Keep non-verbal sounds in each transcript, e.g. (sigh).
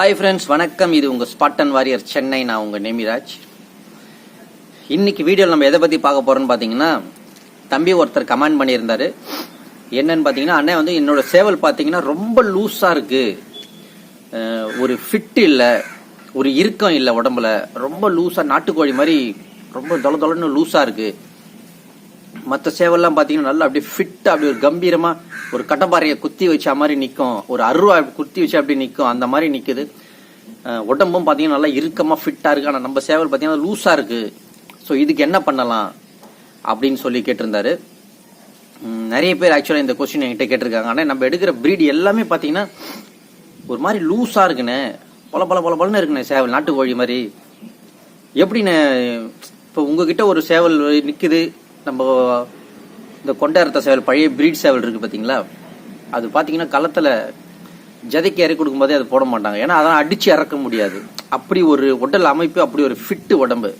Hi friends வணக்கம். இது உங்கள் ஸ்பாட்டன் வாரியர் சென்னை நான் உங்கள் நேமிராஜ். இன்னைக்கு வீடியோவில் நம்ம எதை பற்றி பார்க்க போகிறோம்னு பார்த்தீங்கன்னா தம்பி ஒருத்தர் கமெண்ட் பண்ணியிருந்தாரு. என்னன்னு பார்த்தீங்கன்னா அண்ணன் வந்து என்னோட சேவல் பார்த்தீங்கன்னா ரொம்ப லூஸாக இருக்குது ஒரு ஃபிட் இல்லை ஒரு இறுக்கம் இல்லை உடம்புல. ரொம்ப லூஸாக நாட்டுக்கோழி மாதிரி ரொம்ப தொலை தொலைன்னு லூஸாக இருக்குது மற்ற சேவல்லாம் பார்த்தீங்கன்னா நல்லா அப்படியே ஃபிட்டாக அப்படி ஒரு கம்பீரமாக ஒரு கட்டப்பாறையை குத்தி வச்ச மாதிரி நிற்கும் ஒரு அருவா குத்தி வச்சு அப்படி நிற்கும் அந்த மாதிரி நிற்குது உடம்பும் பார்த்தீங்கன்னா நல்லா இறுக்கமாக ஃபிட்டாக இருக்குது ஆனால் நம்ம சேவல் பார்த்தீங்கன்னா லூஸாக இருக்குது ஸோ இதுக்கு என்ன பண்ணலாம் அப்படின்னு சொல்லி கேட்டிருந்தாரு. நிறைய பேர் ஆக்சுவலாக இந்த கொஸ்டின் என்கிட்ட கேட்டிருக்காங்க. ஆனால் நம்ம எடுக்கிற ப்ரீடு எல்லாமே பார்த்தீங்கன்னா ஒரு மாதிரி லூஸாக இருக்குண்ணே. பல பல பல பலன்னு இருக்குண்ணே சேவல். நாட்டுக்கோழி மாதிரி. எப்படிண்ணே இப்போ உங்ககிட்ட ஒரு சேவல் நிற்குது நம்ம இந்த கொண்டரத்த சேவல் பழைய பிரீட் சேவல் இருக்கு பார்த்தீங்களா அது பார்த்தீங்கன்னா களத்தில் ஜதைக்கு இறக்கி கொடுக்கும்போதே அது போட மாட்டாங்க. ஏன்னா அதெல்லாம் அடிச்சு இறக்க முடியாது. அப்படி ஒரு உடல் அமைப்பு அப்படி ஒரு ஃபிட்டு உடம்பு.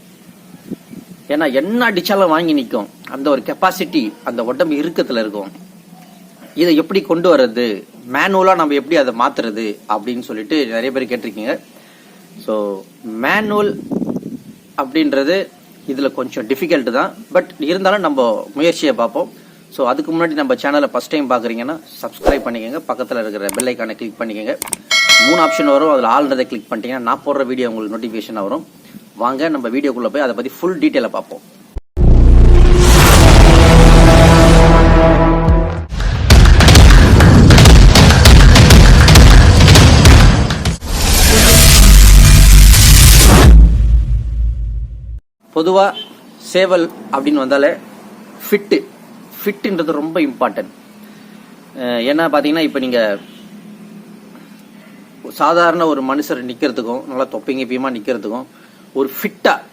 ஏன்னா என்ன அடிச்சாலும் வாங்கி நிற்கும் அந்த ஒரு கெப்பாசிட்டி அந்த உடம்பு இறுக்கத்தில் இருக்கும். இதை எப்படி கொண்டு வர்றது? மேனுவலாக நம்ம எப்படி அதை மாத்துறது? அப்படின்னு சொல்லிட்டு நிறைய பேர் கேட்டிருக்கீங்க. ஸோ மேனுவல் அப்படின்றது இதில் கொஞ்சம் டிஃபிகல்ட் தான். பட் இருந்தாலும் நம்ம முயற்சியை பார்ப்போம். ஸோ அதுக்கு முன்னாடி நம்ம சேனலை ஃபஸ்ட் டைம் பார்க்குறீங்கன்னா சப்ஸ்கிரைப் பண்ணிக்கோங்க. பக்கத்தில் இருக்கிற பெல் ஐக்கானை கிளிக் பண்ணிக்கோங்க. மூணு ஆப்ஷன் வரும். அதில் ஆல்ரெடி கிளிக் பண்ணிட்டீங்கன்னா நான் போடுற வீடியோ உங்களுக்கு நோட்டிஃபிகேஷன் வரும். வாங்க நம்ம வீடியோக்குள்ளே போய் அதை பற்றி ஃபுல் டீட்டெயிலை பார்ப்போம். பொதுவாக சேவல் அப்படின்னு வந்தாலே ஃபிட்டு ஃபிட்டுன்றது ரொம்ப இம்பார்ட்டன்ட் ஏன்னா பார்த்தீங்கன்னா இப்போ நீங்கள் சாதாரண ஒரு மனுஷர் நிற்கிறதுக்கும் நல்லா தொப்பிங்க பீமா நிற்கிறதுக்கும் ஒரு ஃபிட்டாக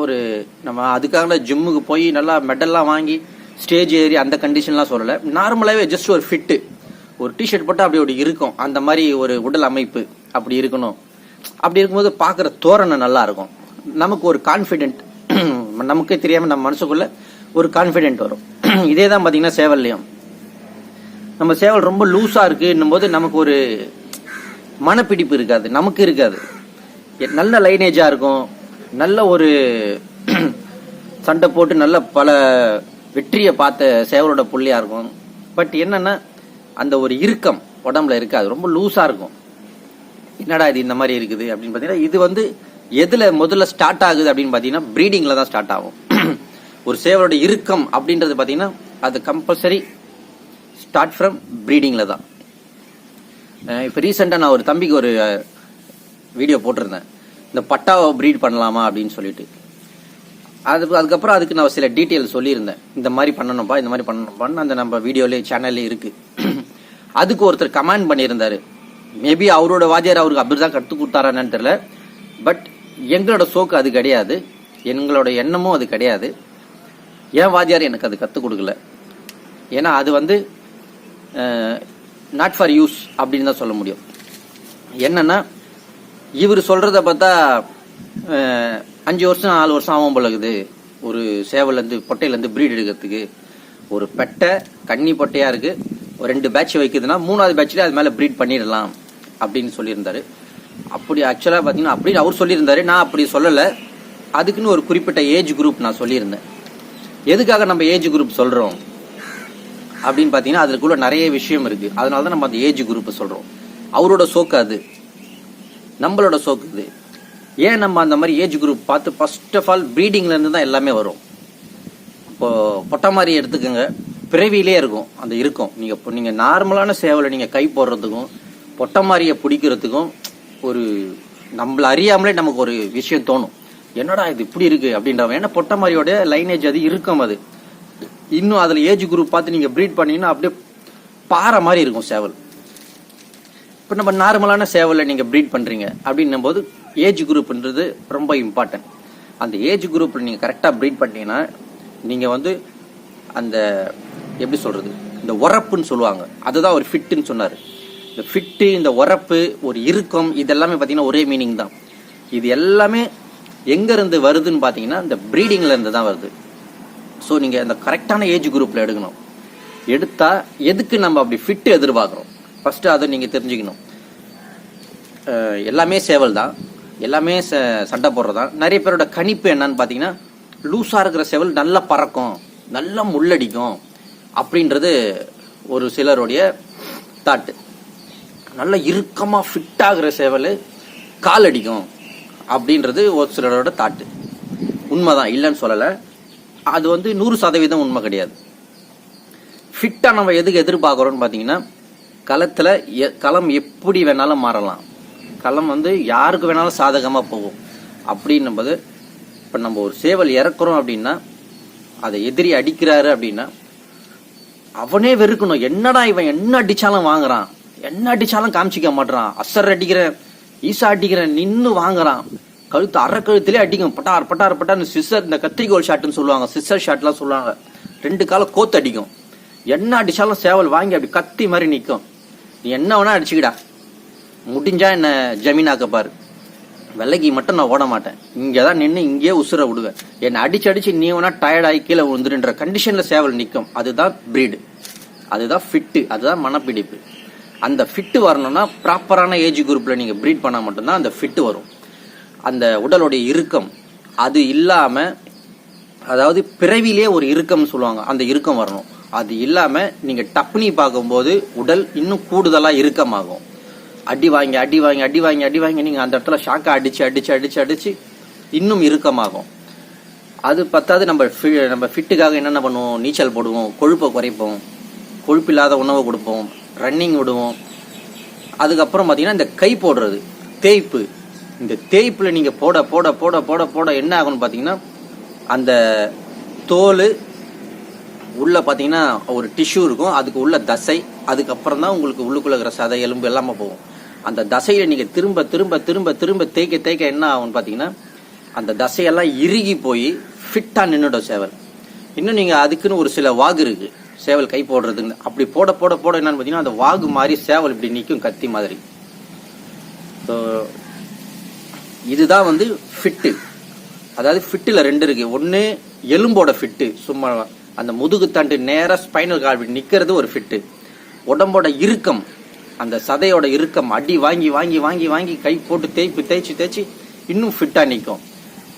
ஒரு நம்ம அதுக்காக ஜிம்முக்கு போய் நல்லா மெடல்லாம் வாங்கி ஸ்டேஜ் ஏறி அந்த கண்டிஷன்லாம் சொல்லலை. நார்மலாகவே ஜஸ்ட் ஒரு ஃபிட்டு ஒரு டிஷர்ட் போட்டால் அப்படி ஒரு இருக்கும். அந்த மாதிரி ஒரு உடல் அமைப்பு அப்படி இருக்கணும். அப்படி இருக்கும்போது பார்க்குற தோரணை நல்லா இருக்கும். நமக்கு ஒரு கான்ஃபிடென்ட் (clears throat) நமக்கே தெரியாமல் நம்ம மனசுக்குள்ள ஒரு கான்ஃபிடென்ட் வரும். (clears throat) இதே தான் பார்த்தீங்கன்னா சேவல்லையும் நம்ம சேவல் ரொம்ப லூஸாக இருக்குன்னும் போது நமக்கு ஒரு மனப்பிடிப்பு இருக்காது நமக்கு இருக்காது. நல்ல லைனேஜாக இருக்கும் நல்ல ஒரு (clears throat) சண்டை போட்டு நல்ல பல வெற்றியை பார்த்த சேவலோட புள்ளியாக இருக்கும். பட் என்னென்னா அந்த ஒரு இறுக்கம் உடம்புல இருக்காது ரொம்ப லூஸாக இருக்கும். என்னடா இது இந்த மாதிரி இருக்குது அப்படின்னு பார்த்தீங்கன்னா இது வந்து எதுல முதல்ல ஸ்டார்ட் ஆகுது அப்படின்னு பார்த்தீங்கன்னா ப்ரீடிங்ல தான் ஸ்டார்ட் ஆகும். ஒரு சேவலோட இறுக்கம் அப்படின்றது பார்த்தீங்கன்னா அது கம்பல்சரி ஸ்டார்ட் ஃப்ரம் ப்ரீடிங்ல தான். இப்போ ரீசெண்டாக நான் ஒரு தம்பிக்கு ஒரு வீடியோ போட்டிருந்தேன். இந்த பட்டாவை ப்ரீட் பண்ணலாமா அப்படின்னு சொல்லிட்டு. அது அதுக்கப்புறம் அதுக்கு நான் சில டீட்டெயில் சொல்லியிருந்தேன். இந்த மாதிரி பண்ணணும்ப்பா இந்த மாதிரி பண்ணணும்ப்பான்னு அந்த நம்ம வீடியோலேயே சேனல்லே இருக்கு. அதுக்கு ஒருத்தர் கமெண்ட் பண்ணியிருந்தார். மேபி அவரோட வாத்தியார் அவருக்கு அப்படி தான் கற்றுக் கொடுத்தாரான்னு தெரியல. பட் எங்களோட சோக்கு அது கிடையாது. எங்களோட எண்ணமும் அது கிடையாது. ஏன் வாத்தியார் எனக்கு அது கற்றுக் கொடுக்கல. ஏன்னா அது வந்து நாட் ஃபார் யூஸ் அப்படின்னு தான் சொல்ல முடியும். என்னன்னா இவர் சொல்கிறத பார்த்தா அஞ்சு வருஷம் நாலு வருஷம் ஆகும் போல இருக்குது. ஒரு சேவலேருந்து பொட்டையிலேருந்து ப்ரீட் எடுக்கிறதுக்கு. ஒரு பெட்டை கன்னி பொட்டையாக இருக்குது ஒரு ரெண்டு பேட்ச் வைக்குதுன்னா மூணாவது பேட்ச்லேயே அது மேலே ப்ரீட் பண்ணிடலாம் அப்படின்னு சொல்லியிருந்தாரு. அப்படி ஆக்சுவலாக பார்த்தீங்கன்னா அப்படின்னு அவர் சொல்லியிருந்தாரு. நான் அப்படி சொல்லலை. அதுக்குன்னு ஒரு குறிப்பிட்ட ஏஜ் குரூப் நான் சொல்லியிருந்தேன். எதுக்காக நம்ம ஏஜ் குரூப் சொல்கிறோம் அப்படின்னு பார்த்தீங்கன்னா அதற்குள்ள நிறைய விஷயம் இருக்கு. அதனால தான் நம்ம அந்த ஏஜ் குரூப் சொல்கிறோம் அவரோட சோக்கு அது. நம்மளோட சோக்கு இது. ஏன் நம்ம அந்த மாதிரி ஏஜ் குரூப் பார்த்து ஃபர்ஸ்ட் ஆஃப் ஆல் ப்ரீடிங்லேருந்து தான் எல்லாமே வரும்? இப்போ பொட்டை மாதிரி எடுத்துக்கோங்க. பிறவிலே இருக்கும். அந்த இருக்கும். நீங்கள் இப்போ நீங்கள் நார்மலான சேவலை நீங்கள் கை போடுறதுக்கும் பொட்டை மாதிரியை பிடிக்கிறதுக்கும் ஒரு நம்மள அறியாமலே நமக்கு ஒரு விஷயம் தோணும். என்னடா இது இப்படி இருக்கு அப்படின்றவன். ஏன்னா பொட்ட மாதிரியோட லைனேஜ் அது இருக்கும் அது. இன்னும் அதுல ஏஜ் குரூப் பார்த்து நீங்க ப்ரீட் பண்ணீங்கன்னா அப்படியே பாறை மாதிரி இருக்கும் சேவல். இப்போ நம்ம நார்மலான சேவலை நீங்க ப்ரீட் பண்றீங்க அப்படின்னும் போது ஏஜ் குரூப்ன்றது ரொம்ப இம்பார்ட்டன்ட் அந்த ஏஜ் குரூப்ல நீங்க கரெக்டாக ப்ரீட் பண்ணீங்கன்னா நீங்க வந்து அந்த எப்படி சொல்றது? இந்த உரப்புன்னு சொல்லுவாங்க. அதுதான் ஒரு ஃபிட்டுன்னு சொன்னாரு. இந்த ஃபிட்டு இந்த உரப்பு ஒரு இறுக்கம் இதெல்லாமே பார்த்தீங்கன்னா ஒரே மீனிங் தான். இது எல்லாமே எங்கேருந்து வருதுன்னு பார்த்தீங்கன்னா இந்த ப்ரீடிங்லேருந்து தான் வருது. ஸோ நீங்கள் அந்த கரெக்டான ஏஜ் குரூப்பில் எடுக்கணும். எடுத்தால் எதுக்கு நம்ம அப்படி ஃபிட்டு எதிர்பார்க்குறோம்? ஃபஸ்ட்டு அதை நீங்கள் தெரிஞ்சுக்கணும். எல்லாமே சேவல் தான். எல்லாமே ச- சண்டை போடுறது தான். நிறைய பேரோட கணிப்பு என்னன்னு பார்த்தீங்கன்னா லூஸாக இருக்கிற சேவல் நல்லா பறக்கும் நல்லா முள்ளடிக்கும் அப்படின்றது ஒரு சிலருடைய தாட்டு நல்ல இறுக்கமாக ஃபிட் ஆகிற சேவல் கால் அடிக்கும் அப்படின்றது ஒரு சிலரோட தாட்டு உண்மைதான் இல்லைன்னு சொல்லலை. அது வந்து நூறு சதவீதம் உண்மை கிடையாது. ஃபிட்டாக நம்ம எதுக்கு எதிர்பார்க்குறோம்னு பார்த்தீங்கன்னா களத்தில் எ- களம் எப்படி வேணாலும் மாறலாம். களம் வந்து யாருக்கு வேணாலும் சாதகமாக போகும். அப்படின்னும்போது இப்போ நம்ம ஒரு சேவல் இறக்குறோம் அப்படின்னா அதை எதிரி அடிக்கிறாரு அப்படின்னா அவனே வெறுக்கணும். என்னடா இவன் என்ன அடித்தாலும் வாங்குறான்? என்ன அடிச்சாலும் காமிச்சிக்க மாட்றான். அசர் அடிக்கிறேன் ஈசா அடிக்கிறேன் நின்னு வாங்குறான். கழுத்து அரை கழுத்திலே அடிக்கும். பட்டார் பட்டார் பட்டார்னு சிஸ்டர் இந்த கத்திரிக்கோல் ஷாட்னு சொல்லுவாங்க. சிஸ்டர் ஷாட்லாம் சொல்லுவாங்க. ரெண்டு காலம் கோத்து அடிக்கும். என்ன அடிச்சாலும் சேவல் வாங்கி அப்படி கத்தி மாதிரி நிற்கும் நீ என்ன வேணா அடிச்சுக்கிடா. முடிஞ்சா என்ன ஜமீனாக்க பாரு. வெள்ளைக்கு மட்டும் நான் ஓட மாட்டேன். இங்கே தான் நின்று இங்கேயே உசுர விடுவேன். என்னை அடிச்சு அடிச்சு நீ வேணா டயர்டாகி கீழே விழுந்துருன்ற கண்டிஷனில் சேவல் நிற்கும் அதுதான் பிரீடு அதுதான் ஃபிட்டு அதுதான் மனப்பிடிப்பு. அந்த ஃபிட்டு வரணும்னா ப்ராப்பரான ஏஜ் குரூப்பில் நீங்கள் ப்ரீட் பண்ணால் மட்டும்தான் அந்த ஃபிட்டு வரும். அந்த உடலுடைய இறுக்கம் அது இல்லாமல் அதாவது பிறவிலே ஒரு இறுக்கம்னு சொல்லுவாங்க அந்த இறுக்கம் வரணும். அது இல்லாமல் நீங்கள் டப்னி பார்க்கும்போது உடல் இன்னும் கூடுதலாக இறுக்கமாகும். அடி வாங்கி அடி வாங்கி அடி வாங்கி அடி வாங்கி நீங்கள் அந்த இடத்துல ஷாக்காக அடித்து அடிச்சு அடித்து அடித்து இன்னும் இறுக்கமாகும். அது பத்தாது நம்ம நம்ம ஃபிட்டுக்காக என்னென்ன பண்ணுவோம்? நீச்சல் போடுவோம் கொழுப்பை குறைப்போம். கொழுப்பில்லாத உணவை கொடுப்போம் ரன்னிங் விடுவோம். அதுக்கப்புறம் பார்த்தீங்கன்னா இந்த கை போடுறது தேய்ப்பு. இந்த தேய்ப்பில் நீங்கள் போட போட போட போட போட என்ன ஆகும்னு பார்த்தீங்கன்னா அந்த தோல் உள்ளே பார்த்தீங்கன்னா ஒரு டிஷ்யூ இருக்கும் அதுக்கு உள்ள தசை அதுக்கப்புறம் தான் உங்களுக்கு உள்ளுக்குள்ள இருக்கிற சதை எலும்பு எல்லாமே போகும். அந்த தசையை நீங்கள் திரும்ப திரும்ப திரும்ப திரும்ப தேய்க்க தேய்க்க என்ன ஆகும்னு பார்த்தீங்கன்னா அந்த தசையெல்லாம் இறுகி போய் ஃபிட்டாக நின்றுடும் சேவல். இன்னும் நீங்கள் அதுக்குன்னு ஒரு சில வாகு இருக்குது சேவல் கை போடுறதுன்னு அப்படி போட போட போட என்னன்னு பார்த்தீங்கன்னா அந்த வாகு மாதிரி சேவல் இப்படி நிற்கும் கத்தி மாதிரி. ஸோ இதுதான் வந்து ஃபிட்டு அதாவது ஃபிட்டில் ரெண்டு இருக்கு. ஒன்று எலும்போட ஃபிட்டு சும்மா அந்த முதுகுத்தண்டு நேராக ஸ்பைனல் கார்டு இப்படி நிற்கிறது ஒரு ஃபிட்டு உடம்போட இறுக்கம். அந்த சதையோட இறுக்கம். அடி வாங்கி வாங்கி வாங்கி வாங்கி கை போட்டு தேய்ப்பு தேய்ச்சி தேய்ச்சி இன்னும் ஃபிட்டாக நிற்கும்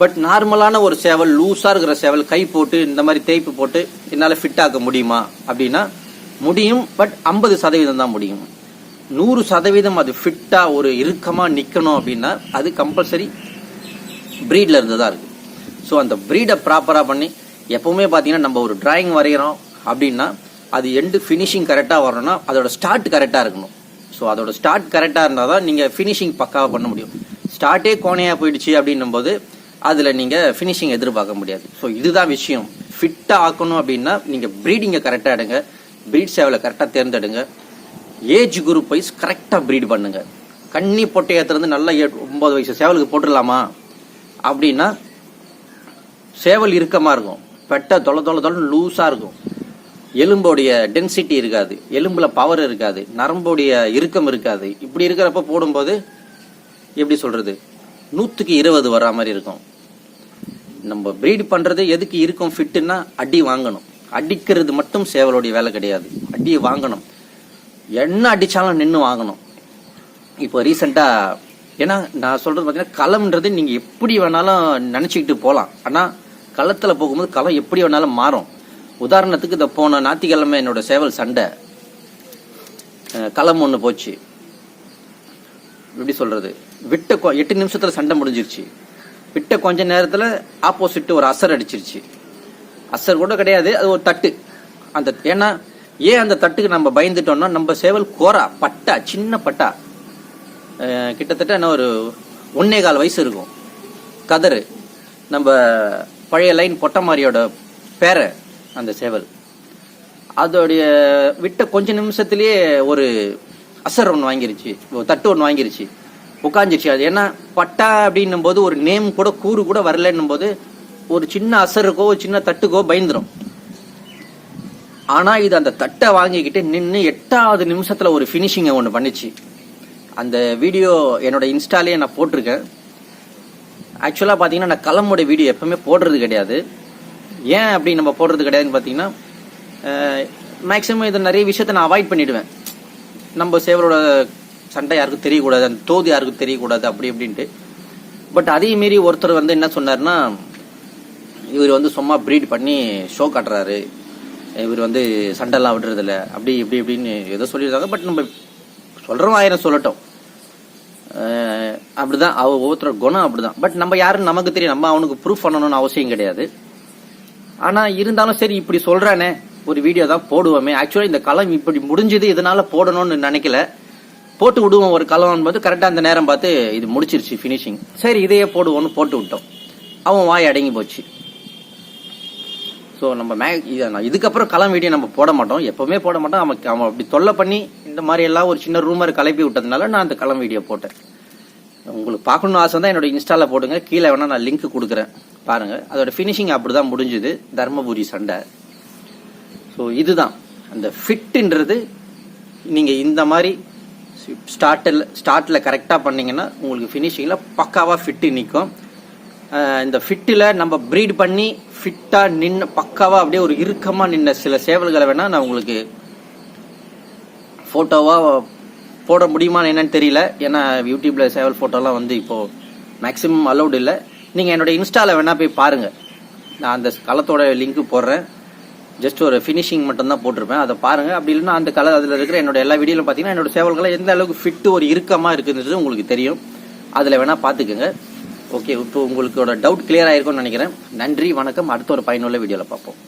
பட் நார்மலான ஒரு சேவல் லூஸாக இருக்கிற சேவல் கை போட்டு இந்த மாதிரி தேய்ப்பு போட்டு என்னால் ஃபிட் ஆக்க முடியுமா அப்படின்னா முடியும். பட் ஐம்பது சதவீதம் தான் முடியும். நூறு சதவீதம் அது ஃபிட்டாக ஒரு இறுக்கமாக நிற்கணும் அப்படின்னா அது கம்பல்சரி ப்ரீடில் இருந்து தான் இருக்குது ஸோ அந்த ப்ரீடை ப்ராப்பராக பண்ணி எப்போவுமே பார்த்தீங்கன்னா நம்ம ஒரு டிராயிங் வரைகிறோம் அப்படின்னா அது எண்டு ஃபினிஷிங் கரெக்டாக வரணும்னா அதோட ஸ்டார்ட் கரெக்டாக இருக்கணும். ஸோ அதோட ஸ்டார்ட் கரெக்டாக இருந்தால் தான் நீங்கள் ஃபினிஷிங் பக்காவாக பண்ண முடியும். ஸ்டார்ட்டே கோணையாக போயிடுச்சு அப்படின்னும் போது அதில் நீங்கள் ஃபினிஷிங் எதிர்பார்க்க முடியாது. ஸோ இதுதான் விஷயம். ஃபிட்டாக ஆக்கணும் அப்படின்னா நீங்கள் ப்ரீடிங்கை கரெக்டாக எடுங்க. ப்ரீட் சேவலை கரெக்டாக தேர்ந்தெடுங்க. ஏஜ் குரூப் வைஸ் கரெக்டாக ப்ரீட் பண்ணுங்கள் கன்னி பொட்டையத்துலேருந்து நல்லா ஏ- ஒம்பது வயசு. சேவலுக்கு போட்டுடலாமா? அப்படின்னா சேவல் இறுக்கமாக இருக்கும். பெட்டை தொலை தொலை தொலை லூஸாக இருக்கும். எலும்போடைய டென்சிட்டி இருக்காது. எலும்பில் பவர் இருக்காது. நரம்போடைய இறுக்கம் இருக்காது. இப்படி இருக்கிறப்ப போடும்போது எப்படி சொல்கிறது நூற்றுக்கு இருபது வரா மாதிரி இருக்கும். நம்ம ப்ரீட் பண்ணுறது எதுக்கு இருக்கும் ஃபிட்டுன்னா அடி வாங்கணும். அடிக்கிறது மட்டும் சேவலுடைய வேலை கிடையாது. அடி வாங்கணும். என்ன அடித்தாலும் நின்று வாங்கணும். இப்போ ரீசெண்டாக ஏன்னா நான் சொல்கிறது பார்த்தீங்கன்னா களம்ன்றது நீங்கள் எப்படி வேணாலும் நினச்சிக்கிட்டு போகலாம் ஆனால் களத்தில் போகும்போது களம் எப்படி வேணாலும் மாறும். உதாரணத்துக்கு இந்த போன ஞாத்திக்கிழமை என்னோட சேவல் சண்டை. களம் ஒன்று போச்சு. எப்படி சொல்கிறது விட்ட கொ- எட்டு நிமிஷத்தில் சண்டை முடிஞ்சிருச்சு. விட்ட கொஞ்ச நேரத்துல ஆப்போசிட் ஒரு அசர் அடிச்சிருச்சு. அசர் கூட கிடையாது அது ஒரு தட்டு. அந்த ஏன்னா ஏன் அந்த தட்டுக்கு நம்ம பயந்துட்டோம்னா நம்ம சேவல் கோரா பட்டா சின்ன பட்டா. கிட்டத்தட்ட என்ன ஒரு ஒன்னே கால் வயசு இருக்கும். கதறு. நம்ம பழைய லைன் பொட்டமாரியோட பேரை அந்த சேவல். அதோடைய விட்ட கொஞ்ச நிமிஷத்துலயே ஒரு அசர் ஒன்று வாங்கிருச்சு. ஒரு தட்டு ஒன்று வாங்கிருச்சு. உட்காந்துருச்சு அது. ஏன்னா பட்டா அப்படின்னும் போது ஒரு நேம் கூட கூறு கூட வரலன்னும் போது ஒரு சின்ன அசருக்கோ ஒரு சின்ன தட்டுக்கோ பயந்துரும். ஆனால் இது அந்த தட்டை வாங்கிக்கிட்டு நின்று எட்டாவது நிமிஷத்தில் ஒரு ஃபினிஷிங்கை ஒன்று பண்ணிச்சு. அந்த வீடியோ என்னோட இன்ஸ்டாலே நான் போட்டிருக்கேன். ஆக்சுவலாக பார்த்தீங்கன்னா நான் களமோட வீடியோ எப்பவுமே போடுறது கிடையாது. ஏன் அப்படி நம்ம போடுறது கிடையாதுன்னு பார்த்தீங்கன்னா மேக்ஸிமம் இது நிறைய விஷயத்த நான் அவாய்ட் பண்ணிடுவேன். நம்ம சேவலோட சண்டை யாருக்கும் தெரியக்கூடாது அந்த தோது யாருக்கும் தெரியக்கூடாது அப்படி இப்படின்ட்டு. பட் அதே மீறி ஒருத்தர் வந்து என்ன சொன்னார்னா இவர் வந்து சும்மா ப்ரீட் பண்ணி ஷோ காட்டுறாரு. இவர் வந்து சண்டைலாம் விடுறதில்ல அப்படி இப்படி இப்படின்னு ஏதோ சொல்லியிருந்தாங்க பட் நம்ம சொல்கிறோம் ஆயிரம் சொல்லட்டும். அப்படிதான் அவ ஒவ்வொருத்தரோட குணம் அப்படிதான். பட் நம்ம யாருன்னு நமக்கு தெரியும் நம்ம அவனுக்கு ப்ரூஃப் பண்ணணும்னு அவசியம் கிடையாது. ஆனா இருந்தாலும் சரி இப்படி சொல்றானே ஒரு வீடியோ தான் போடுவோமே. ஆக்சுவலாக இந்த களம் இப்படி முடிஞ்சது இதனால போடணும்னு நினைக்கல. போட்டு விடுவோம் ஒரு கலவன் போது கரெக்டாக அந்த நேரம் பார்த்து இது முடிச்சிருச்சு ஃபினிஷிங் சரி இதையே போடுவோம்னு போட்டு விட்டோம். அவன் வாய் அடங்கி போச்சு. ஸோ நம்ம மே நான் இதுக்கப்புறம் களம் வீடியோ நம்ம போட மாட்டோம். எப்பவுமே போட மாட்டோம். அவன் அவன் அப்படி தொல்லை பண்ணி இந்த மாதிரி எல்லாம் ஒரு சின்ன ரூமர் கிளப்பி விட்டதுனால நான் அந்த களம் வீடியோ போட்டேன். உங்களுக்கு பார்க்கணும்னு ஆசை தான் என்னோட இன்ஸ்டாவில் போடுங்க. கீழே வேணால் நான் லிங்க் கொடுக்குறேன். பாருங்கள் அதோட ஃபினிஷிங் அப்படி தான் முடிஞ்சுது. தர்மபுரி சண்டை. ஸோ இதுதான். அந்த ஃபிட்டுன்றது நீங்கள் இந்த மாதிரி ஸ்டார்டில் ஸ்டார்ட்டில் கரெக்டாக பண்ணிங்கன்னா உங்களுக்கு ஃபினிஷிங்கில் பக்காவாக ஃபிட்டு நிற்கும் இந்த ஃபிட்டில் நம்ம ப்ரீட் பண்ணி ஃபிட்டாக நின்று பக்காவாக அப்படியே ஒரு இறுக்கமாக நின்ன சில சேவல்களை வேணால் நான் உங்களுக்கு ஃபோட்டோவாக போட முடியுமான்னு என்னன்னு தெரியல. ஏன்னா யூடியூப்பில் சேவல் ஃபோட்டோலாம் வந்து இப்போது மேக்ஸிமம் அலௌடு இல்லை. நீங்கள் என்னோடய இன்ஸ்டாவில் வேணால் போய் பாருங்கள் நான் அந்த களத்தோட லிங்க் போடுறேன். ஜஸ்ட் ஒரு ஃபினிஷிங் மட்டும் தான் போட்டிருப்பேன். அதை பாருங்க. அப்படி இல்லைன்னா அந்த கலர் அதில் இருக்கிற என்னோட எல்லா வீடியோவில் பார்த்தீங்கன்னா என்னோட சேவல்களை எந்த அளவுக்கு ஃபிட்டு ஒரு இறுக்கமாக இருக்குன்றது உங்களுக்கு தெரியும். அதில் வேணால் பார்த்துக்கோங்க. ஓகே இப்போ உங்களுக்கோட டவுட் கிளியர் ஆயிருக்கும்னு நினைக்கிறேன். நன்றி வணக்கம். அடுத்த ஒரு பயனுள்ள வீடியோவில் பார்ப்போம்.